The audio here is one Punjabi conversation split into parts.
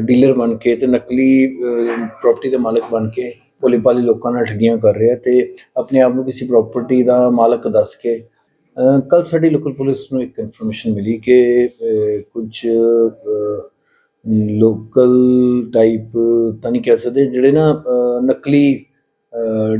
ਡੀਲਰ ਬਣ ਕੇ ਤੇ ਨਕਲੀ ਪ੍ਰਾਪਰਟੀ ਦੇ ਮਾਲਕ ਬਣ ਕੇ ਭੋਲੇ ਭਾਲੇ ਲੋਕਾਂ ਨਾਲ ਠੱਗੀਆਂ ਕਰ ਰਿਹਾ ਤੇ ਆਪਣੇ ਆਪ ਨੂੰ ਕਿਸੇ ਪ੍ਰਾਪਰਟੀ ਦਾ ਮਾਲਕ ਦੱਸ ਕੇ ਕੱਲ ਸਾਡੀ ਲੋਕਲ ਪੁਲਿਸ ਨੂੰ ਇੱਕ ਇਨਫੋਰਮੇਸ਼ਨ ਮਿਲੀ ਕਿ ਕੁਝ ਲੋਕਲ ਟਾਈਪ ਤਾਂ ਨਹੀਂ ਕਹਿ ਸਕਦੇ, ਜਿਹੜੇ ਨਾ ਨਕਲੀ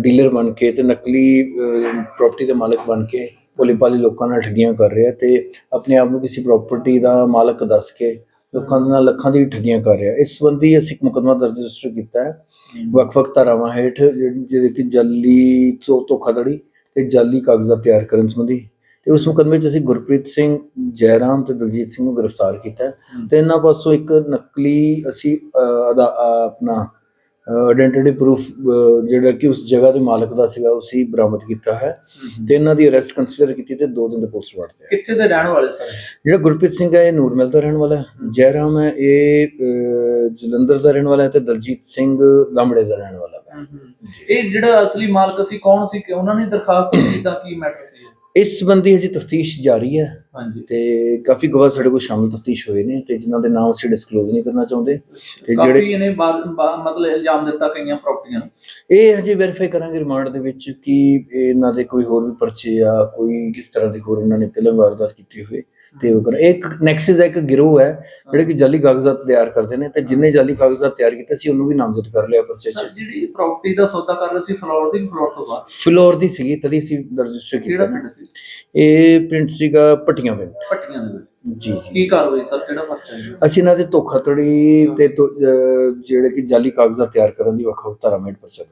ਡੀਲਰ ਬਣ ਕੇ ਤੇ ਨਕਲੀ ਪ੍ਰਾਪਰਟੀ ਦੇ ਮਾਲਕ ਬਣ ਕੇ ਭੋਲੇ ਭਾਲੇ ਲੋਕਾਂ ਨਾਲ ਠੱਗੀਆਂ ਕਰ ਰਿਹਾ ਤੇ ਆਪਣੇ ਆਪ ਨੂੰ ਕਿਸੇ ਪ੍ਰਾਪਰਟੀ ਦਾ ਮਾਲਕ ਦੱਸ ਕੇ ਲੋਕਾਂ ਦੇ ਨਾਲ ਲੱਖਾਂ ਦੀ ਠੱਗੀਆਂ ਕਰ ਰਿਹਾ। ਇਸ ਸੰਬੰਧੀ ਅਸੀਂ ਇੱਕ ਮੁਕੱਦਮਾ ਦਰਜ ਰਜਿਸਟਰ ਕੀਤਾ ਹੈ। ਵੱਖ-ਵੱਖ ਧਾਰਾਵਾਂ ਹੇਠ ਜਿਹਦੇ ਕਿ ਜਾਲੀ ਧੋ- ਧੋਖਾਧੜੀ ਤੇ ਜਾਲੀ ਕਾਗਜ਼ਾਤ ਤਿਆਰ ਕਰਨ ਸੰਬੰਧੀ ਤੇ ਉਸ ਮੁਕੱਦਮੇ 'ਚ ਅਸੀਂ ਗੁਰਪ੍ਰੀਤ ਸਿੰਘ ਜੈਰਾਮ ਤੇ ਦਲਜੀਤ ਸਿੰਘ ਨੂੰ ਗ੍ਰਿਫਤਾਰ ਕੀਤਾ ਤੇ ਇਹਨਾਂ ਪਾਸੋਂ ਇੱਕ ਨਕਲੀ ਅਸੀਂ ਆਪਣਾ ਆਇਡੈਂਟੀਟੀ ਪ੍ਰੂਫ ਜਿਹੜਾ ਕਿ ਉਸ ਜਗ੍ਹਾ ਦੇ ਮਾਲਕ ਦਾ ਸੀਗਾ ਉਸੇ ਬਰਾਮਦ ਕੀਤਾ ਹੈ। ਤੇ ਇਹਨਾਂ ਦੀ ਅਰੈਸਟ ਕੰਸੀਡਰ ਕੀਤੀ ਤੇ 2 ਦਿਨ ਦੇ ਪੁਲਿਸ ਰਿਮਾਂਡ ਤੇ। ਕਿੱਥੇ ਦੇ ਰਹਿਣ ਵਾਲੇ ਸਰ? ਜਿਹੜਾ ਗੁਰਪ੍ਰੀਤ ਸਿੰਘ ਹੈ ਇਹ ਨੂਰਮਹਿਲ ਦਾ ਰਹਿਣ ਵਾਲਾ ਹੈ। ਜੈਰਾਮ ਹੈ ਇਹ ਜਲੰਧਰ ਦਾ ਰਹਿਣ ਵਾਲਾ ਹੈ ਤੇ ਦਲਜੀਤ ਸਿੰਘ ਲਾਂਬੜੇ ਦਾ ਰਹਿਣ ਵਾਲਾ ਇਹ ਜਿਹੜਾ ਅਸਲੀ ਮਾਲਕ ਸੀ ਕੌਣ ਸੀ ਕਿ ਉਹਨਾਂ ਨੇ ਦਰਖਾਸਤ ਦਿੱਤੀ ਤਾਂ ਕੀ ਮੈਟਰ ਸੀ ਇਸ ਸੰਬੰਧੀ ਹਜੇ ਤਫਤੀਸ਼ ਜਾਰੀ ਹੈ ਹਾਂਜੀ। ਤੇ ਕਾਫੀ ਗਵਾਹ ਸਾਡੇ ਕੋਲ ਸ਼ਾਮਲ ਤਫਤੀਸ਼ ਹੋਏ ਨੇ ਤੇ ਜਿਨ੍ਹਾਂ ਦੇ ਨਾਮ ਅਸੀਂ ਡਿਸਕਲੋਜ਼ ਨਹੀਂ ਕਰਨਾ ਚਾਹੁੰਦੇ। ਤੇ ਜਿਹੜੇ ਕਾਫੀ ਇਹਨੇ ਬਾ- ਮਤਲਬ ਇਲਜ਼ਾਮ ਦਿੱਤਾ ਕਈਆਂ ਪ੍ਰਾਪਰਟੀਆਂ ਨੂੰ। ਇਹ ਹਜੇ ਵੈਰੀਫਾਈ ਕਰਾਂਗੇ ਰਿਮਾਂਡ ਦੇ ਵਿੱਚ ਕਿ ਇਹਨਾਂ ਦੇ ਕੋਈ ਹੋਰ ਵੀ ਪਰਚੇ ਆ ਕੋਈ ਕਿਸ ਤਰ੍ਹਾਂ ਦੀ ਹੋਰ ਇਹਨਾਂ ਨੇ ਪਹਿਲਾਂ ਵਾਰਦਾਤ ਕੀਤੀ ਹੋਵੇ। ਤੇ ਉਹ ਕਰ। ਇੱਕ ਨੈਕਸਸ ਹੈ ਇੱਕ ਗਿਰੋਹ ਹੈ ਜਿਹੜੇ ਕਿ ਜਾਲੀ ਕਾਗਜ਼ਾਤ ਤਿਆਰ ਕਰਦੇ ਨੇ ਤੇ ਜਿੰਨੇ ਜਾਲੀ ਕਾਗਜ਼ਾਤ ਤਿਆਰ ਕੀਤੇ ਸੀ ਉਹਨੂੰ ਵੀ ਨਾਮਜ਼ਦ ਕਰ ਲਿਆ ਪਰਚੇ 'ਚ। ਜਿਹੜੀ ਪ੍ਰਾਪਰਟੀ ਦਾ ਸੌਦਾ ਕਰ ਰਹੇ ਸੀ ਫਲੋਰ ਦੀ ਫਲੋਰ ਤੋਂ ਬਾਅਦ ਫਲੋਰ ਦੀ ਸੀਗੀ ਤਦੀ ਸੀ ਰਜਿਸਟਰ ਕਿਹੜਾ ਕੀਤਾ। ਪਿੰਡ ਸੀ? ਇਹ ਪਿੰਡ ਸੀਗਾ ਪਟੀਆਂ ਪਿੰਡ। ਪੱਟੀਆਂ ਦੇ ਵਿੱਚ। ਜੀ ਜੀ। ਕੀ ਕਾਰਵਾਈ ਸਰ ਕਿਹੜਾ ਪਰਚਾ ਹੈ? ਅਸੀਂ ਇਹਨਾਂ ਦੇ ਧੋਖਾਧੜੀ ਤੇ ਧੋ- ਅਹ ਜਿਹੜੇ ਕਿ ਜਾਲੀ ਕਾਗਜ਼ਾਤ ਤਿਆਰ ਕਰਨ ਦੀ ਵੱਖ ਵੱਖ ਧਾਰਾਵਾਂ ਹੇਠ ਪਰਚਾ